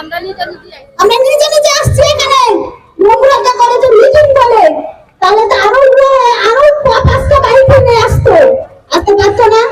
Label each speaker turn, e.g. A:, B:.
A: আমরা নিজে নিজে
B: আমরা নিজে নিজে আসছি এখানে। নোংরাটা করে তো মিটিং বলে। তাহলে তো আরও আরও পাঁচটা বাড়ি ফেলে আসতো। আসতে পারতো না?